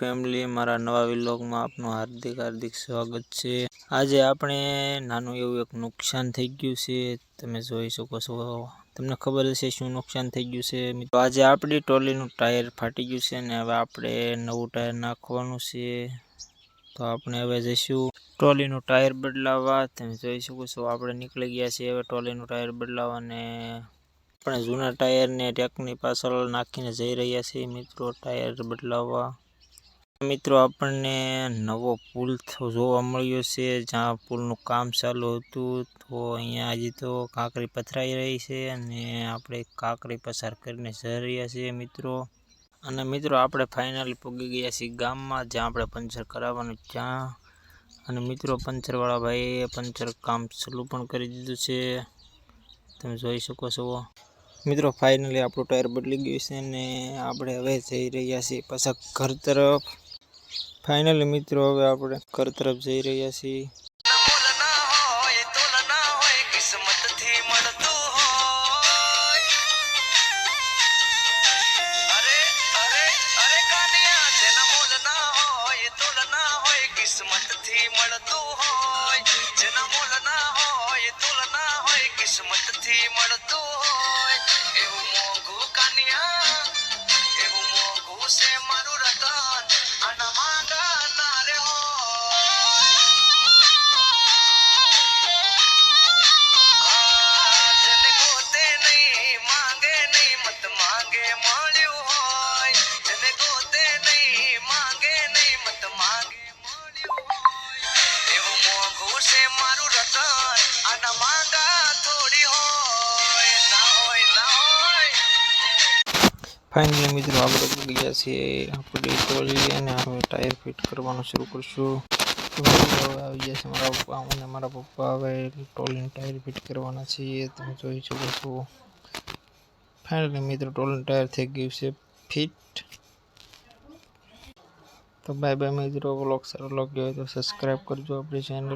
Family મારા નવા વિલોગમાં આપનું હાર્દિક હાર્દિક સ્વાગત છે. આજે આપણે નાનું એવું એક નુકસાન થઈ ગયું છે. તમે જોઈ શકો છો. તમને ખબર હશે શું નુકસાન થઈ ગયું છે, મિત્રો? આજે આપણી ટ્રોલીનું ટાયર ફાટી ગયું છે ને હવે આપણે નવું ટાયર નાખવાનું છે. તો આપણે હવે જઈશું ટ્રોલીનું ટાયર બદલાવવા. તમે જોઈ શકો છો, આપણે નીકળી ગયા છીએ હવે ટ્રોલીનું ટાયર બદલાવવા ને આપણે જૂના ટાયરને ટેકની પાછળ નાખીને જઈ રહ્યા છીએ, મિત્રો, ટાયર બદલાવવા. મિત્રો, આપણને નવો પુલ જોવા મળ્યો છે, જ્યાં પુલનું કામ ચાલુ હતું. તો અહીંયા હજી તો કાંકરી પથરાઈ રહી છે અને આપણે કાંકરી પસાર કરીને જઈ રહ્યા છીએ મિત્રો. અને મિત્રો, આપણે ફાઇનલી પગી ગયા છીએ ગામમાં, જ્યાં આપણે પંચર કરાવવાનું ત્યાં. અને મિત્રો, પંચરવાળા ભાઈએ પંચર કામ ચાલુ પણ કરી દીધું છે. તમે જોઈ શકો છો. મિત્રો, ફાઇનલી આપણું ટાયર બદલી ગયું છે અને આપણે હવે જઈ રહ્યા છીએ પાછા ઘર તરફ. ફાઇનલી મિત્રો, હવે આપણે ઘર તરફ જઈ રહ્યા છીએ. કિસ્મતથી મળતું હોય. એવું અરે અરે છે મારું રતન. આના માંગા થોડી હોય, ના હોય ના હોય. ફાઇનલી મિત્રો આપણે પૂરી ગયા છીએ. આપણી ટ્રોલી અને હવે ટાયર ફિટ કરવાનું શરૂ કરશું. આવી ગયા મારા પપ્પા. અને મારા પપ્પા હવે ટોલન ટાયર ફિટ કરવાના છીએ. તમે જોઈ શકો છો. ફાઇનલી મિત્રો, ટોલન ટાયર થઈ ગયું છે ફિટ તો બાય બાય મિત્રો. બ્લોગ સારો લાગ્યો હોય તો સબસ્ક્રાઈબ કરજો આપણી ચેનલ